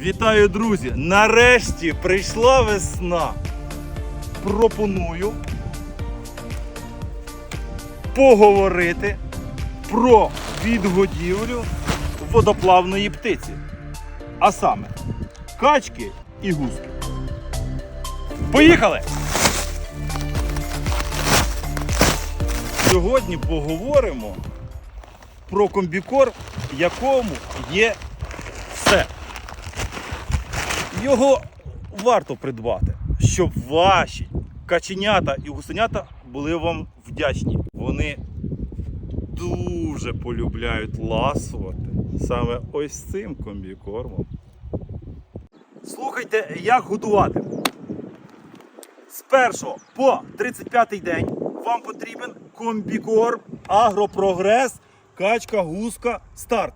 Вітаю, друзі! Нарешті прийшла весна. Пропоную поговорити про відгодівлю водоплавної птиці. А саме качки і гуски. Поїхали! Сьогодні поговоримо про комбікор, в якому є все. Його варто придбати, щоб ваші каченята і гусенята були вам вдячні. Вони дуже полюбляють ласувати саме ось цим комбікормом. Слухайте, як готувати. З 1 по 35 день вам потрібен комбікорм Агропрогрес, качка, гуска, старт.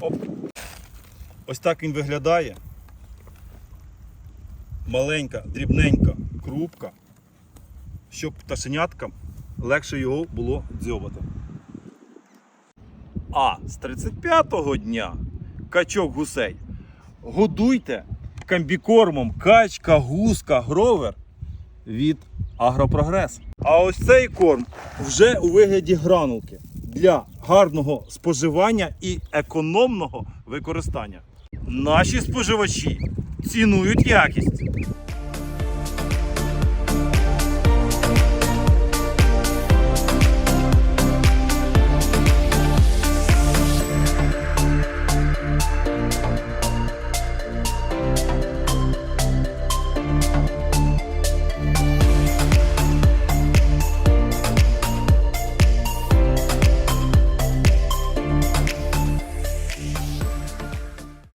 Оп. Ось так він виглядає. Маленька, дрібненька крупка, щоб пташеняткам легше його було дзьобати. А з 35-го дня качок гусей годуйте комбікормом качка, гуска, гровер від Агропрогрес. А ось цей корм вже у вигляді гранулки для гарного споживання і економного використання. Наші споживачі цінують якість.